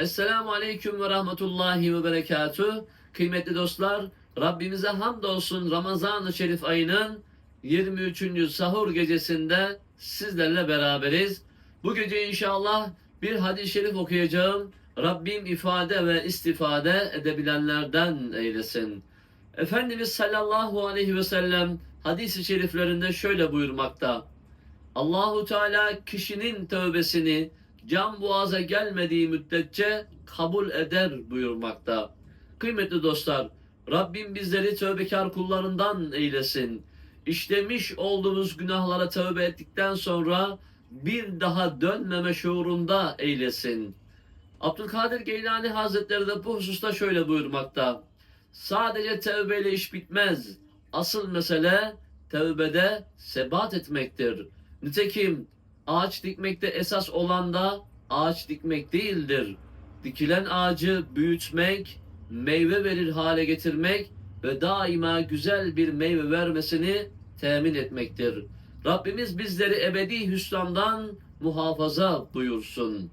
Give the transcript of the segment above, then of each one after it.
Esselamu Aleyküm ve Rahmetullahi ve Berekatuh. Kıymetli dostlar, Rabbimize hamdolsun Ramazan-ı Şerif ayının 23. sahur gecesinde sizlerle beraberiz. Bu gece inşallah bir hadis-i şerif okuyacağım. Rabbim ifade ve istifade edebilenlerden eylesin. Efendimiz sallallahu aleyhi ve sellem hadis-i şeriflerinde şöyle buyurmakta. Allahu Teala kişinin tövbesini can boğaza gelmediği müddetçe kabul eder buyurmakta. Kıymetli dostlar, Rabbim bizleri tövbekar kullarından eylesin. İşlemiş olduğumuz günahlara tövbe ettikten sonra bir daha dönmeme şuurunda eylesin. Abdülkadir Geylani Hazretleri de bu hususta şöyle buyurmakta. Sadece tövbeyle iş bitmez. Asıl mesele tövbede sebat etmektir. Nitekim ağaç dikmekte esas olan da ağaç dikmek değildir. Dikilen ağacı büyütmek, meyve verir hale getirmek ve daima güzel bir meyve vermesini temin etmektir. Rabbimiz bizleri ebedi hüsrandan muhafaza buyursun.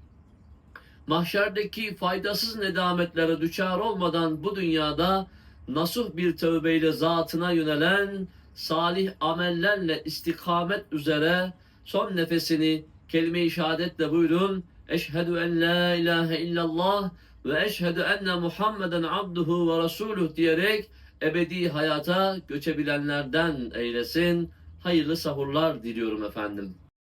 Mahşerdeki faydasız nedametlere düçar olmadan bu dünyada nasuh bir tövbeyle zatına yönelen salih amellerle istikamet üzere son nefesini kelime-i şehadetle buyurun. Eşhedü en la ilahe illallah ve eşhedü enne Muhammeden abduhu ve resuluh diyerek ebedi hayata göçebilenlerden eylesin. Hayırlı sahurlar diliyorum efendim.